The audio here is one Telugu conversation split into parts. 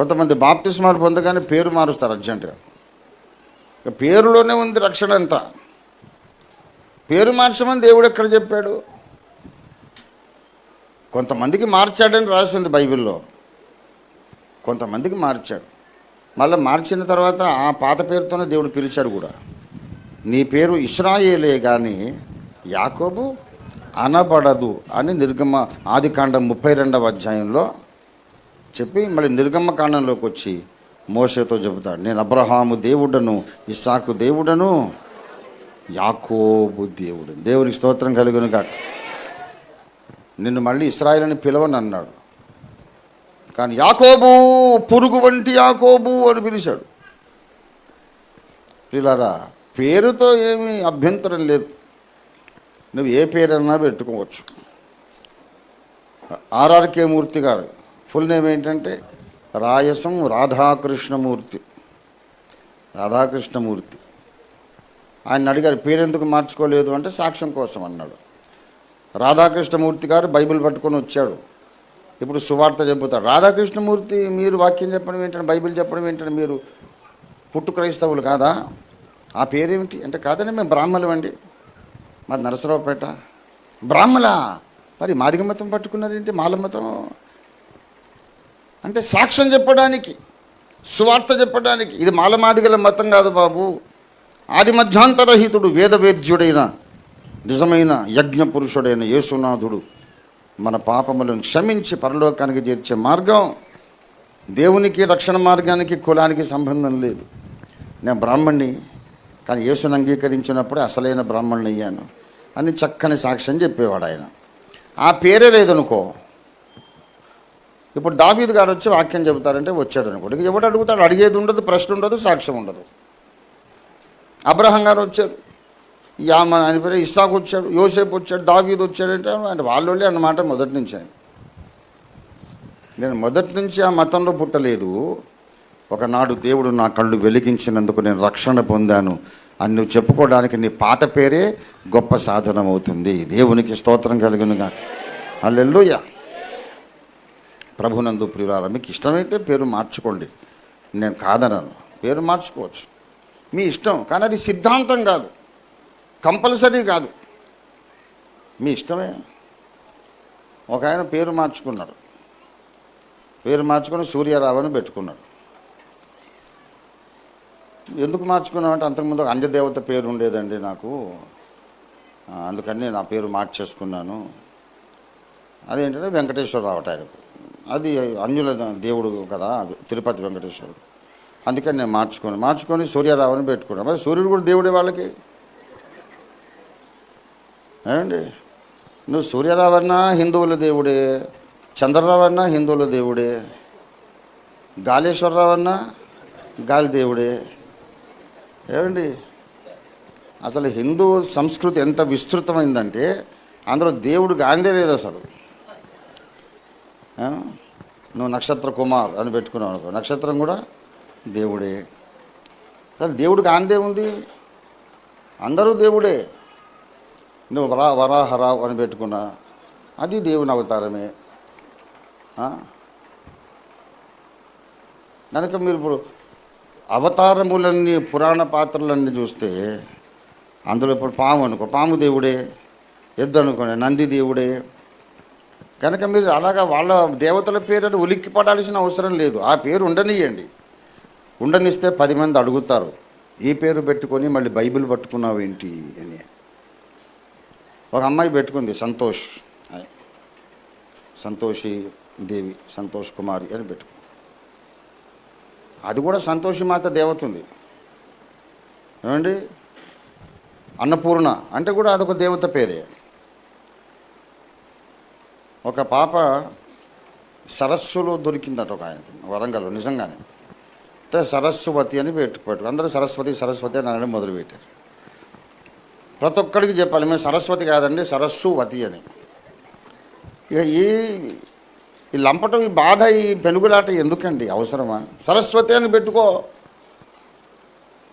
కొంతమంది బాప్తిస్మాలు పొందగానే పేరు మారుస్తారు అర్జెంటుగా. ఇక పేరులోనే ఉంది రక్షణ అంతా. పేరు మార్చమని దేవుడు ఎక్కడ చెప్పాడు? కొంతమందికి మార్చాడని రాసింది బైబిల్లో. కొంతమందికి మార్చాడు. మళ్ళీ మార్చిన తర్వాత ఆ పాత పేరుతోనే దేవుడు పిలిచాడు కూడా. నీ పేరు ఇస్రాయేలే కానీ యాకోబు అనబడదు అని నిర్గమ ఆదికాండం ముప్పై రెండవ అధ్యాయంలో చెప్పి మళ్ళీ నిర్గమ్మ కాండంలోకి వచ్చి మోసతో చెబుతాడు. నేను అబ్రహాము దేవుడను ఇస్సాకు దేవుడను యాకోబు దేవుడు దేవునికి స్తోత్రం కలుగును కాక నిన్ను మళ్ళీ ఇస్రాయిల్ అని పిలవని అన్నాడు. కానీ యాకోబు పురుగు వంటి యాకోబు అని పిలిచాడు. పిల్లరా పేరుతో ఏమీ అభ్యంతరం లేదు. నువ్వు ఏ పేరన్నా పెట్టుకోవచ్చు. ఆర్ఆర్కే మూర్తి గారు ఫుల్ నేమ్ ఏంటంటే రాయసం రాధాకృష్ణమూర్తి. రాధాకృష్ణమూర్తి. ఆయన అడిగారు పేరెందుకు మార్చుకోలేదు? అంటే సాక్ష్యం కోసం అన్నాడు. రాధాకృష్ణమూర్తి గారు బైబిల్ పట్టుకొని వచ్చాడు. ఇప్పుడు సువార్త చెబుతాడు రాధాకృష్ణమూర్తి మీరు వాక్యం చెప్పడం ఏంటంటే బైబిల్ చెప్పడం ఏంటంటే మీరు పుట్టు క్రైస్తవులు కాదా? ఆ పేరేమిటి? అంటే కాదండి మేము బ్రాహ్మణులు అండి. మాది నరసరావుపేట. బ్రాహ్మలా? మరి మాదిగ మతం పట్టుకున్నారేంటి? మాల మతం అంటే సాక్ష్యం చెప్పడానికి సువార్త చెప్పడానికి. ఇది మాలమాదిగల మతం కాదు బాబు. ఆది మధ్యాంతరహితుడు వేదవేద్యుడైన నిజమైన యజ్ఞ పురుషుడైన యేసునాథుడు మన పాపములను క్షమించి పరలోకానికి చేర్చే మార్గం దేవునికి రక్షణ మార్గానికి కులానికి సంబంధం లేదు. నేను బ్రాహ్మణ్ణి కానీ యేసును అంగీకరించినప్పుడే అసలైన బ్రాహ్మణ్ణి అయ్యాను అని చక్కని సాక్ష్యం చెప్పేవాడు ఆయన. ఆ పేరే లేదనుకో ఇప్పుడు దావీద్ గారు వచ్చి వాక్యం చెబుతారంటే వచ్చాడు అనుకోండి ఇక ఎవడు అడుగుతాడు? అడిగేది ఉండదు ప్రశ్న ఉండదు సాక్ష్యం ఉండదు. అబ్రహం గారు వచ్చారు. యా మన పేరు ఇస్సాకు వచ్చాడు యోసేపు వచ్చాడు దావీద్ వచ్చాడంటే అంటే వాళ్ళోళ్ళే అన్నమాట మొదటి నుంచి నేను మొదటి నుంచి ఆ మతంలో పుట్టలేదు. ఒకనాడు దేవుడు నా కళ్ళు వెలిగించినందుకు నేను రక్షణ పొందాను. అని నువ్వు చెప్పుకోవడానికి నీ పాత పేరే గొప్ప సాధనం అవుతుంది దేవునికి స్తోత్రం కలిగినగా అల్లెల్లుయా ప్రభునందు ప్రియులారా మీకు ఇష్టమైతే పేరు మార్చుకోండి. నేను కాదనను. పేరు మార్చుకోవచ్చు. మీ ఇష్టం కానీ అది సిద్ధాంతం కాదు. కంపల్సరీ కాదు. మీ ఇష్టమే. ఒక ఆయన పేరు మార్చుకున్నాడు. పేరు మార్చుకుని సూర్యారావు పెట్టుకున్నాడు. ఎందుకు మార్చుకున్నామంటే అంతకుముందు ఒక అండదేవత పేరు ఉండేదండి నాకు. అందుకని అందుకని నా పేరు మార్చేసుకున్నాను. అదేంటంటే వెంకటేశ్వరరావు ఆయనకు. అది అన్యుల దేవుడు కదా తిరుపతి వెంకటేశ్వరుడు. అందుకని నేను మార్చుకొని మార్చుకొని సూర్యరావుని పెట్టుకున్నాను. మరి సూర్యుడు కూడా దేవుడే వాళ్ళకి? ఏమండి? నువ్వు సూర్యరావన్నా హిందువుల దేవుడే చంద్రరావన్నా హిందువుల దేవుడే గాలేశ్వరరావు అన్నా గాలి దేవుడే. ఏమండి? అసలు హిందూ సంస్కృతి ఎంత విస్తృతమైందంటే అందులో దేవుడు గాంధీ లేదు అసలు. నువ్వు నక్షత్ర కుమార్ అని పెట్టుకున్నావు అనుకో. నక్షత్రం కూడా దేవుడే. అసలు దేవుడికి ఆందే ఉంది. అందరూ దేవుడే. నువ్వు వరా వరాహరావు అని పెట్టుకున్నా. అది దేవుని అవతారమే. కనుక మీరు ఇప్పుడు అవతారములన్నీ పురాణ పాత్రలన్నీ చూస్తే అందులో ఇప్పుడు పాము అనుకో. పాము దేవుడే. ఎద్దు అనుకోండి. నంది దేవుడే. కనుక మీరు అలాగా వాళ్ళ దేవతల పేరు ఉలిక్కి పడాల్సిన అవసరం లేదు. ఆ పేరు ఉండనియండి ఉండనిస్తే పది మంది అడుగుతారు ఈ పేరు పెట్టుకొని మళ్ళీ బైబిల్ పట్టుకున్నావు ఏంటి? అని. ఒక అమ్మాయి పెట్టుకుంది సంతోష్ అని. సంతోషి దేవి సంతోష్ కుమారి అని పెట్టుకుంది. అది కూడా సంతోషి మాత దేవత ఉంది. ఏమండి? అన్నపూర్ణ అంటే కూడా అదొక దేవత పేరే. ఒక పాప సరస్సులో దొరికిందట ఒక ఆయనకి వరంగల్లో నిజంగానే. సరస్వతి అని పెట్టు అందరూ సరస్వతి సరస్వతి అని అనడం మొదలుపెట్టారు. ప్రతి ఒక్కడికి చెప్పాలి మేము సరస్వతి కాదండి సరస్సువతి అని. ఇక ఈ ఈ లంపటం ఈ బాధ ఈ పెనుగులాట ఎందుకండి? అవసరమా? సరస్వతి అని పెట్టుకో.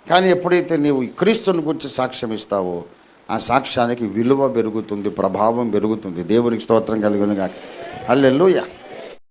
కానీ ఎప్పుడైతే నీవు క్రీస్తుని గురించి సాక్ష్యం ఇస్తావో ఆ సాక్ష్యానికి విలువ పెరుగుతుంది ప్రభావం పెరుగుతుంది. దేవునికి స్తోత్రం కలిగిన కాక అల్లెల్లుయా